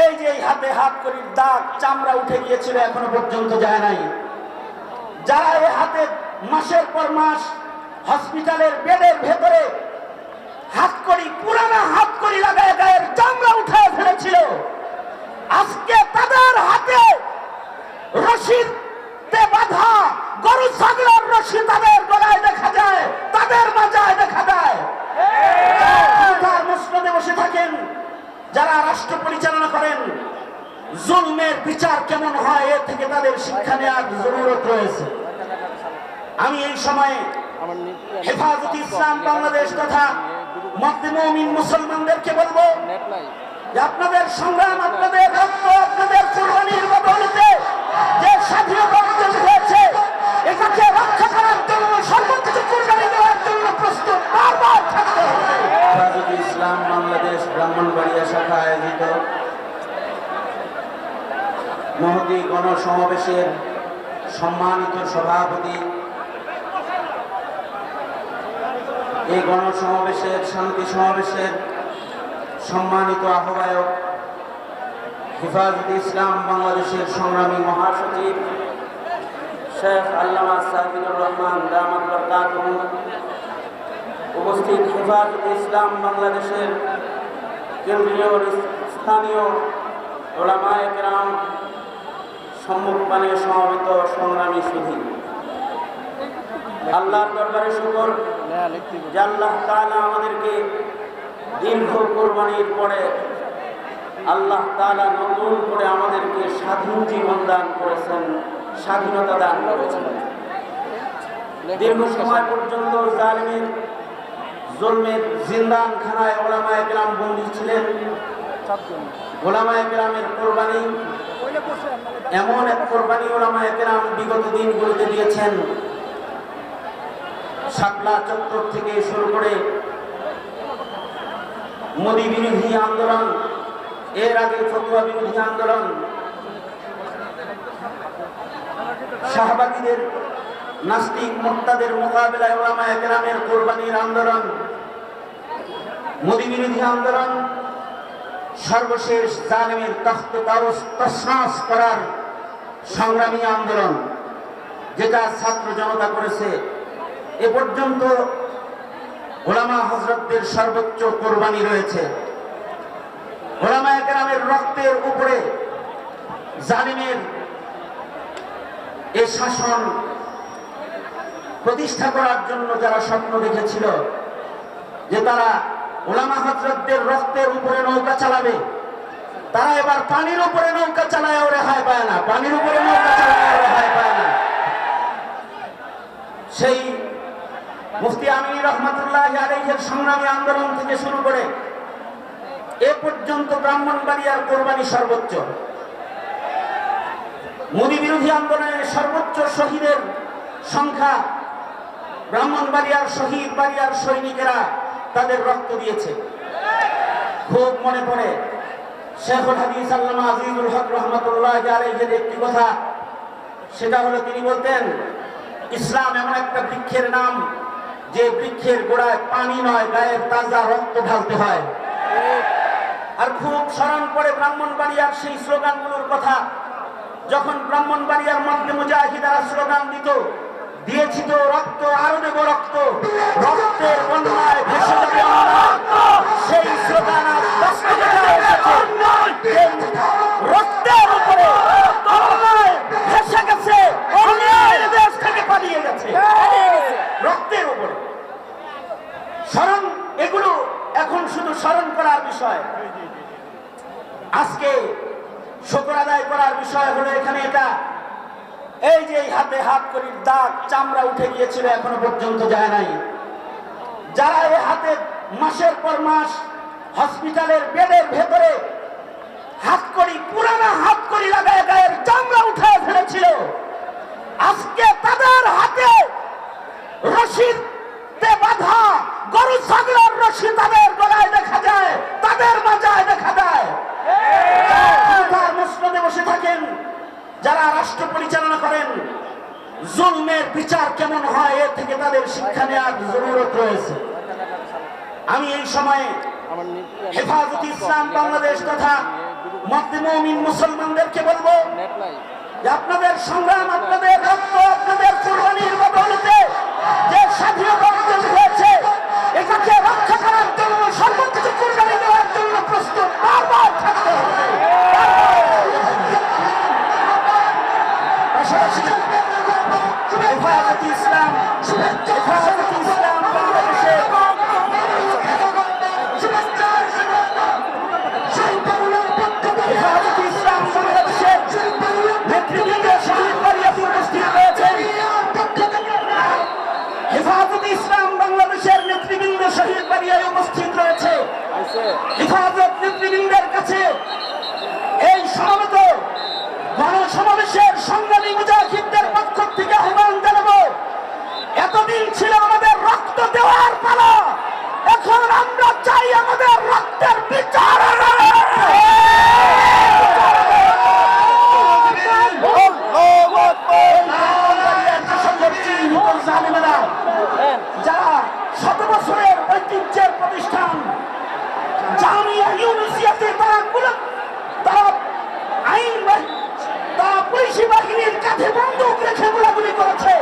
এই যে হাতে হাত করির দাগ, চামড়া উঠে গিয়েছিল, এখনও পর্যন্ত যায় নাই। যারা এই হাতে মাসের পর মাস হসপিটালের বেডের ভেতরে হাত করি, পুরানা হাত করি লাগায় গায়ের চামড়া উঠে ফেলেছিল, আজকে তাদের হাতে রশিদ বাধা গরু, ছাগলের রশি তাদের গলায় দেখা যায়, তাদের মাজায় দেখা যায়। বসে থাকেন যারা রাষ্ট্র পরিচালনা করেন, জুলমের বিচার কেমন হয় এর থেকে তাদের শিক্ষা নেওয়ার জরুরত রয়েছে। আমি এই সময়ে হেফাজত ইসলাম বাংলাদেশ তথা মুসলমানদেরকে বলব যে আপনাদের সংগ্রাম, আপনাদের রক্ত, আপনাদের কোরবানির বদলতে যে স্বাধীনতা হয়েছে, এটাকে রক্ষা করার জন্য মহতি গণসমাবেশের সম্মানিত সভাপতি। এই গণসমাবেশের, শান্তি সমাবেশের সম্মানিত আহ্বায়ক হেফাজত ইসলাম বাংলাদেশের সংগ্রামী মহাসচিব শেখ আল্লামা সাহিদুর রহমান দামাত উপস্থিত হেফাজত ইসলাম বাংলাদেশের কেন্দ্রীয় স্থানীয় ওলামায় গ্রাম সম্মুখপানে সমবেত সংগ্রামী সুধী। আল্লাহর দরবারে শুকর যে আল্লাহ আমাদেরকে দীর্ঘ কোরবানির পরে আল্লাহ তাআলা নতুন করে আমাদেরকে স্বাধীন জীবন দান করেছেন, স্বাধীনতা দান করেছেন। দীর্ঘ সময় পর্যন্ত জালিমের জন্মের জিন্দান খানায় ওলামায় গ্রাম বন্দী ছিলেন। ওলামায় গ্রামের কোরবানি এমন এক কোরবানি ওলামায় গ্রাম বিগত দিনগুলোতে দিয়েছেন শাপলা চত্বর থেকে শুরু করে মোদী বিরোধী আন্দোলন এর আগে ফতুয়া বিরোধী আন্দোলন শাহবাগীদের নাস্তিক মোক্তাদের মোকাবেলায় ওলামায় গ্রামের কোরবানির আন্দোলন মোদী বিরোধী আন্দোলন সর্বশেষ জালেমের তখ্ত তসনাস করার সংগ্রামী আন্দোলন, যেটা ছাত্র জনতা করেছে, এ পর্যন্ত ওলামা হজরতদের সর্বোচ্চ কোরবানি রয়েছে। ওলামা একরামের রক্তের উপরে জালিমের এ শাসন প্রতিষ্ঠা করার জন্য যারা স্বপ্ন দেখেছিল যে তারা ওলামা হজরতদের রক্তের উপরে নৌকা চালাবে। তারা এবার পানির উপরে নৌকা চালায় রেহাই পায় না। পানির উপরে নৌকা চালায় রেহাই পায় না। সেই মুফতি আমিনী রহমতুল্লাহ আলাইহের সংগ্রামী আন্দোলন থেকে শুরু করে এ পর্যন্ত ব্রাহ্মণবাড়িয়ার কোরবানি সর্বোচ্চ। মোদী বিরোধী আন্দোলনের সর্বোচ্চ শহীদের সংখ্যা ব্রাহ্মণবাড়িয়ার শহীদ বাড়িয়ার সৈনিকেরা তাদের রক্ত দিয়েছে। খুব মনে পড়ে শেখুল হাদিস আল্লামা আজিজুল হক রহমতুল্লাহ আলাইহের একটি কথা। সেটা হলো তিনি বলতেন, ইসলাম এমন একটা বৃক্ষের নাম, যে বৃক্ষের গোড়ায় পানি নয় গায়ের তাজা রক্ত ঢালতে হয়। আর খুব স্মরণ করে ব্রাহ্মণবাড়িয়ার সেই স্লোগানগুলোর কথা, যখন ব্রাহ্মণবাড়িয়ার মধ্যে মুজাহিদারা স্লোগান দিত দিয়েছি তো রক্ত আরও দেব রক্ত, রক্তের বন্যায় ভেসে যাবে। সেই রক্তের উপরে ভেসে গেছে দেশ থেকে পালিয়ে গেছে। রক্তের উপরে। স্মরণ, এগুলো এখন শুধু স্মরণ করার বিষয়। আজকে শুকর আদায় করার বিষয় হলো এখানে এটা। এই যে হাতে হাত করির দাগ, চামড়া উঠে গিয়েছিল, এখনও পর্যন্ত যায় নাই। যারা এই হাতে মাসের পর মাস হসপিটালের বেডের ভেতরে হাত করি, পুরানা হাত করি লাগায় গায়ের চামড়া উঠে ফেলেছিল, আজকে তাদের হাতে রশিদ বাধা গরু ছাগলের রশি তাদের গলায় দেখা যায় তাদের মাজায় দেখা যায় ক্ষমতার মসনদে বসে থাকেন যারা রাষ্ট্র পরিচালনা করেন, জুলমের বিচার কেমন হয় এর থেকে তাদের শিক্ষা নেওয়ার জরুরত রয়েছে। আমি এই সময়ে হেফাজত ইসলাম বাংলাদেশ তথা মধ্যমমিন মুসলমানদেরকে বলব আপনাদের সংগ্রাম, আপনাদের রক্ত হেফাজতে ইসলাম বাংলাদেশের নেতৃবৃন্দ শহীদ বাড়িয়ায় উপস্থিত রয়েছে। হেফাজত নেতৃবৃন্দের কাছে থেকে আহ্বান জানাব। এতদিন ছিল আমাদের রক্ত দেওয়ার শত বছরের ঐতিহ্যের প্রতিষ্ঠান। জামিয়া ইউনিসিয়াতে তারা তারা আইন তারা পুলিশি বাহিনীর কাঁধে বন্দুক রেখে গোলাগুলি করেছে।